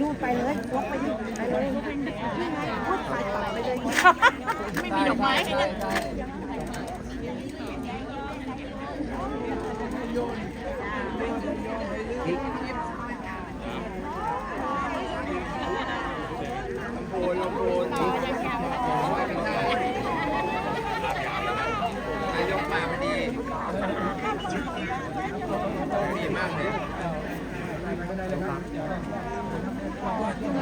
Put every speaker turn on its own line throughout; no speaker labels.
ดูไปเลยวกไปดิไปเลยนี่ไงพูดถ่ายต่อไปเลย
ไม่มีดอกไม้ให้นะ
โอนลำโพนนายกมาพอดีดีมากเลย
嗯。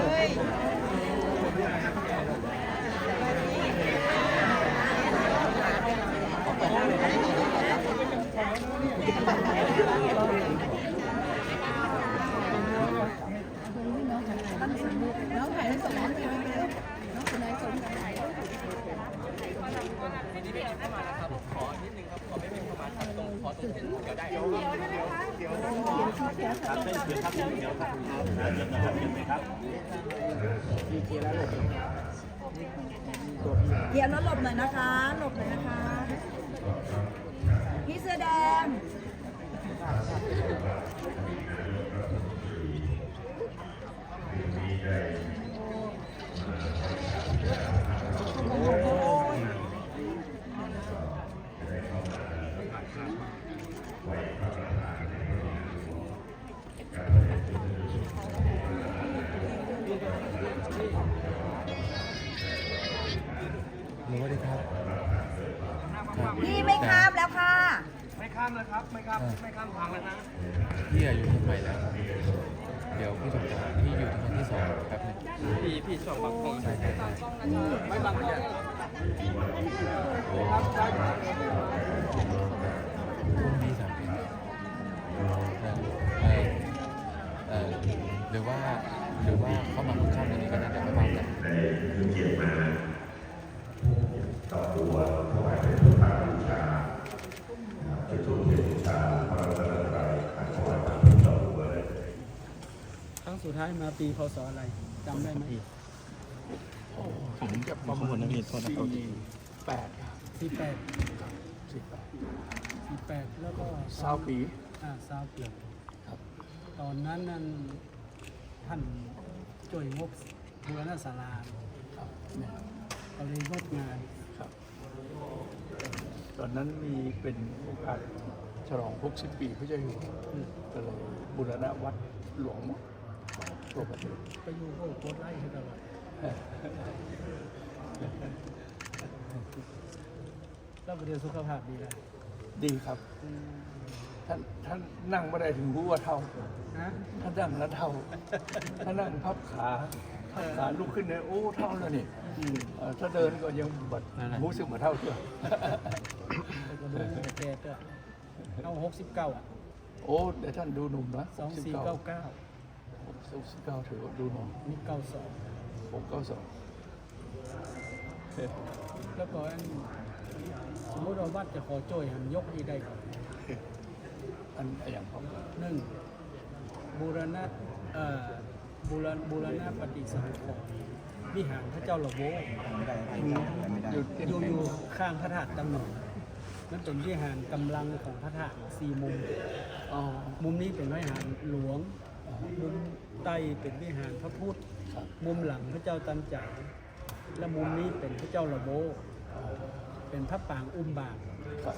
เดี๋ยวแล้วหลบหน่อยนะคะหลบหน่อยนะคะพี่เสื้อแดง
ส
พี่ไม่ข้ามแล้วค่ะ
ไม่ข้ามนะครับ ไม่ข้าม ไม่ข้ามทางแล้วนะ
พี่อายุเชียงใหม่แล้ว เดี๋ยวพี่สมชายพี่อยู่ที่ชั้นที่สองแป๊บหนึง
พี่พี่ชอบบังกล้อง
ใช่ใช่ใช่
ไม่บังเนี่ย
พรุ่งนี้สามเดือนเออเออหรือว่า หรือว่าเข้ามาค่ำๆนี้ก็ได้เดี๋ยวไม่ว่ากัน
ครั้ งสุดท้ายมาปีพศอะไรจำได้ไหม
ผมจะประมวลนะพี่โทษนะครับ
แปดสี่แปดสี่แปดสี่แปดแล้วก็
สาวปี
อ่าสาวปีตอนนั้นนั่นท่านจ่วยงบบูรณศาลา
ครับเนี่ย
ก็เลยงดงาน
ครับ ตอนนั้นมีเป็นโอกาสฉลอง 60 ปีพระเจ้าอยู่หัว
อืม
ก็เลยบูรณะวัดหลวงหมด ทั่วประเทศ
ไปอยู่โอ้โคตรไล่ให้ตลอดแล้วประเดี๋ยวสุขภาพดีแล้ว
ดีครับ
อืม
ท่านท่านนั่งไม่ได้ถึงรู้ว่าเท่า
ฮะ
ถ้านั่งแล้วเท่าถ้านั่งพับขาพับขาลุกขึ้นเนี่ยโอ้เท่าแล้วนี่เอ่อถ้าเดินก็ยังบัดรู้สึกเหมือนเท่าเชื่อ
ไปก็ดูแต่แกก็เอาหกสิบเก้าอะ
โอ้แต่ท่านดูหนุ่มนะ
สองสี่เก้าเก้า
สองสี่เก้าถือว่าดูหนุ่ม
นี่เก้าสอง
ผมเก้าสอง
แล้วก็อันสมมติเราวัดจะขอโจ้ยหันยกให้ได้ก่อน
อันอย่างของ
หนึ่งบูรณะเอ่อบูรณบูรณะปฏิสังขรณ์วิหารพระเจ้าหลวงโบ
อยู่ที่
อยู่อยู่ข้างพระธาตุตำหนงนั่นเป็นวิหารกำลังของพระธาตุสี่มุม
อ๋อ
มุมนี้เป็นวิหารหลวง มุมใต้เป็นวิหารพระพุทธ
ครับ
มุมหลังพระเจ้าตันใจาและมุมนี้เป็นพระเจ้าละโบ เป็นพระปางอุ้มบาท
ครับ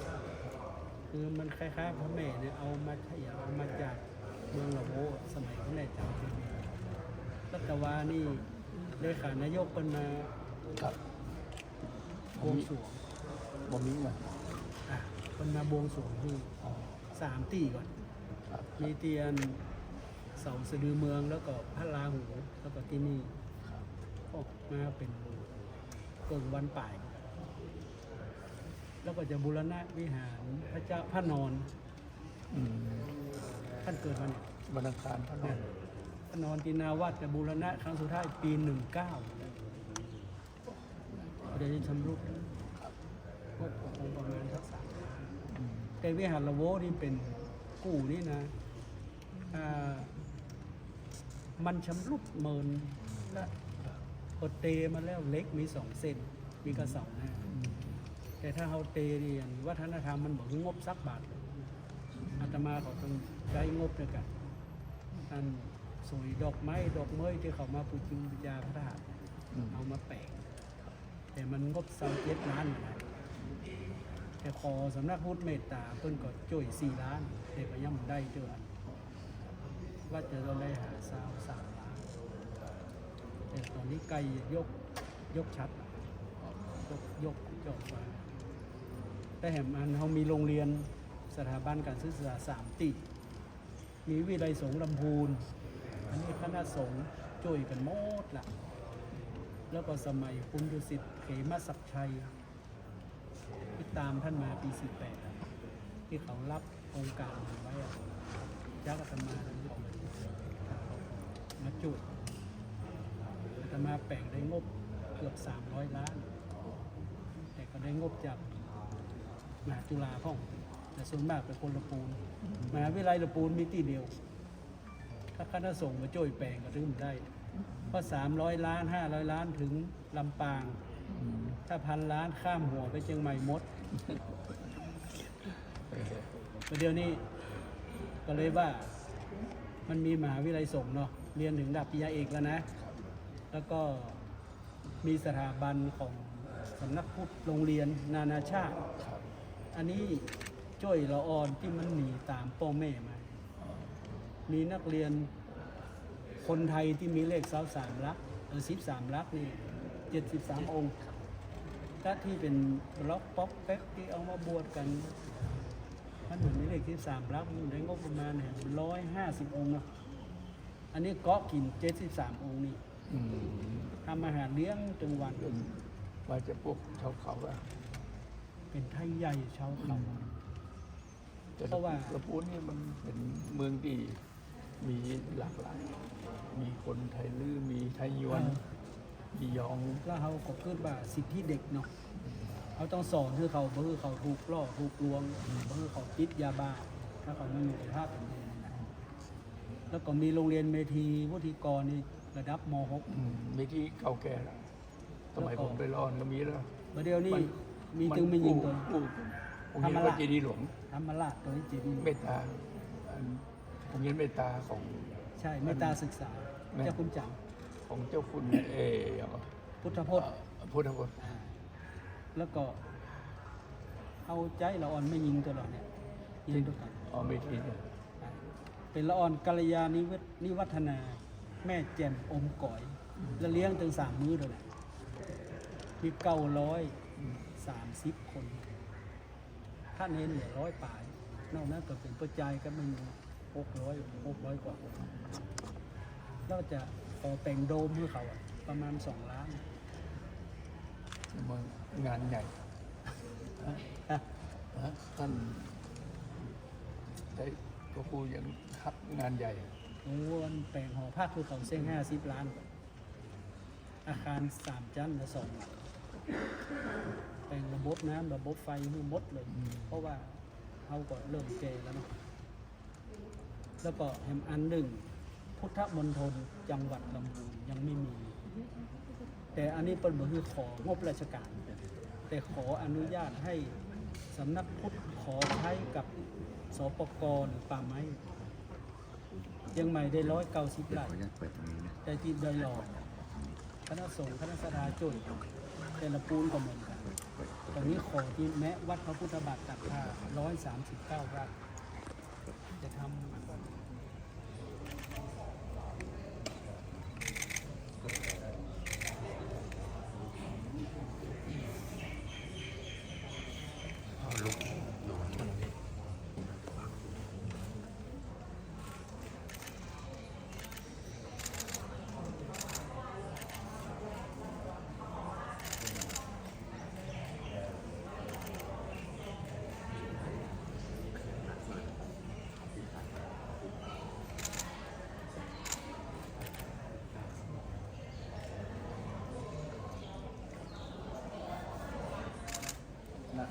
คือมันคล้ายๆพระแม่เนี่ยเอามาขยายเอามาจากเมืองละโบสมัยพระแม่จำเป็นรัตวานี่เลขานายกเป็นมา
ครับ
บวงสรวง
บ่มีมา
อะเป็นมาบวงสรวงที่
อ๋อ
สามตีก่อน
ครับ
มีเตียน เสาสะดือเมืองแล้วก็พระราหูแล้วก็ที่นี่
ครับ
ออกมาเป็นเกิงวันป่าย แล้วก็จะบูรณะวิหารพระเจ้าพระนอน
อืม
ท่านเกิดวัน
วันอังคารพระนอน
พระนอนตินาวัดจะบูรณะครั้งสุดท้ายปีหนึ่งเก้าเดี๋ยวจะชำรุดก็คงประมาณสักสามแต่วิหารละโวนี่เป็นกู่นี่นะอ่า มันชำรุดเมินและพอเตมาแล้วเล็กมีสองเส้น มีกระเสาหน้าแต่ถ้าเราเตเรียนวัฒนธรรมมันบอกงบสักบาทอาตมาเขาต้องใช้งบด้วยกันอันสวยดอกไม้ดอกเมยที่เขามาปูจิงบูชาพระธาตุเอามาแปะแต่มันงบสามเจ็ดล้านอยู่นะแต่ขอสำนักพุทธเมตตาเพิ่นก็จ่วยสี่ล้านแต่ก็ยังบ่ได้เจออัน ว่าจะเราได้หาสาวสามล้านแต่ตอนนี้ไกลยกยกชัดยกยกจบมาแต่แห่งอันเขามีโรงเรียนสถาบันการศึกษาสามติ มีวิไลสงฆ์ลำพูน อันนี้คณะสงฆ์ช่วยกันหมดละแล้วก็สมัยคุณดุสิตเขมศักชัยที่ตามท่านมาปี48ที่เขารับองค์การไว้อะยักษ์อาตมา มาจุดอาตมาแป่งได้งบเกือบ 300 ล้าน แต่ก็ได้งบจากมหาจุฬาพ่อง แต่ส่วนมากเป็นคนละปูนมหาวิทยาลัยละปูนมีที่เดียว ถ้าคณะสงฆ์มาช่วยแปลงก็ถึงได้เพราะ300ล้าน500ล้านถึงลำปาง ถ้าพันล้านข้ามหัวไปเชียงใหม่มดประเดี๋ยวนี้ก็เลยว่ามันมีมหาวิทยาลัยสงฆ์เนาะ เรียนถึงดับปริญญาเอกแล้วนะ แล้วก็มีสถาบันของสำนักพุทธโรงเรียนนานาชาติ อันนี้จ้อยละออนที่มันหนีตามพ่อแม่มา มีนักเรียนคนไทยที่มีเลขสาวสามลักเออสิบสามลักนี่เจ็ดสิบสามองค์ถ้าที่เป็นล็อกป๊อกแป๊กที่เอามาบวชกันมันเหมือนมีเลขที่สามลักมันได้งบประมาณเนี่ยร้อยห้าสิบองค์นะ อันนี้เกาะกินเจ็ดสิบสามองค์นี่
อืม
ทำอาหารเลี้ยงจังหวัด
เป็นมาจากพวกชาวเขาอะ
เป็นไทยใหญ่ชาวเขา
แต่
เพราะว่า
ลำพูนนี่มันเป็นเมืองที่มีหลากหลาย มีคนไทยลื้อมีไทยยวน มียอง
แล้วเขาก็คิดว่าสิทธิเด็กเนาะเขาต้องสอนให้เขาเพื่อเขาถูกล่อถูกลวงเพื่อเขาติดยาบ้าถ้าเขาไม่มีคุณภาพเป็นดีนะ แล้วก็มีโรงเรียนเมทีวุฒิกรนี่ระดับม
อืมมีที่เก่าแก่แล้วสมัยผมไปรอนก็มีแล้ว
.6 ประเดี๋ยวนี้มีจึงไม่ยิงตัว
กู้กู้องค์
ธรรม
เย็น
รา
วั
ช
ดเจดีย์หลวง
ธรรมราชตัวนี้เจดีย์
เมตตาอันองค์เย็นเมตตาของ
ใช่เมตตาศึกษา
แม่
เจ้าคุณจัง
ของเจ้าคุณเออ
พุทธพจน์
พุทธพจน์
อ่าแล้วก็ เอาใจละอ่อนไม่ยิงตัวเราเนี่ยยิงด้วยกัน
อ๋อเมทีเนี่ย
เป็นละอ่อนกัลยาณิวัฒนิวัฒนา แม่แจ่มอมก๋อย แล้วเลี้ยงถึงสามมื้อเลยแหละมีเก้าร้อยสามสิบคนท่านเห็นเหลือร้อยปลาย นอกนั้นก็เป็นประจายก็มันหกร้อยหกร้อยกว่าคนแล้วก็จะขอแต่งโดมให้เขาอะประมาณสองล้าน
มันงานใหญ่
อะ
ฮะท่านได้พระครูยัง คัดงานใหญ่
โอ้วนแปลงหอพักคือเขาเส้นห้าสิบล้าน อาคารสามชั้นและสองหลังแปลงระบบน้ำระบบไฟมือหมดเลย
อืม
เพราะว่าเขาก็เริ่มแก่แล้วเนาะแล้วก็แหมอันหนึ่ง พุทธมณฑลจังหวัดลำพูนยังไม่มี แต่อันนี้เป็นบคือของบราชการ แต่ขออนุญาตให้สำนักพุทธขอใช้กับสปกรหรือป่าไม้ ยังใหม่ได้ร้อยเก้าสิบไร่แต่ที่ได้หลอดคณะสงฆ์คณะสถาจุนแต่ละปูนก็เหมือนกันตอนนี้ขอที่แม้วัดพระพุทธบาทตักผ้าร้อยสามสิบเก้าไร่จะทำ
ลุกอยู่ข้างบนนี้
นะ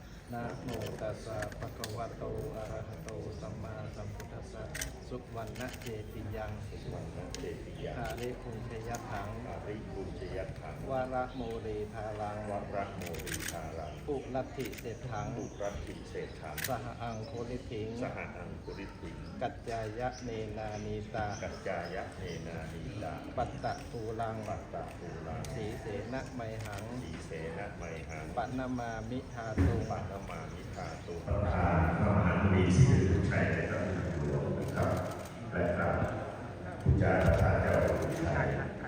นะโมตัสสะภะคะวะโตอะระหะโตสัมมาสัมพุทธัสสะสุวรรณเจติยัง
วันนะเจติยา
อาริคุงเทยถัง
อาริบุญจยัตถัง
วาระโมเรทารัง
วัระโมรีทารัง
ปุลัตถิเศรษฐัง
บุรัตถิเศรษฐัง
สหอังโคลิถิง
สหอังคุริถิง
กัจจายะเนนานีตา
กัจจายะเนนานีตา
ปัตตะตูลัง
ปัตตะภูลัง
สีเสนะไมหัง
สีเสนะไมหัง
ปะนามามิทาตุ
ปัตตมามิทาตุ
ประธาพระมหามีชื่อชัยในตำแหน่งหลวงนะครับ และพรับผู้จาประธานเจ้า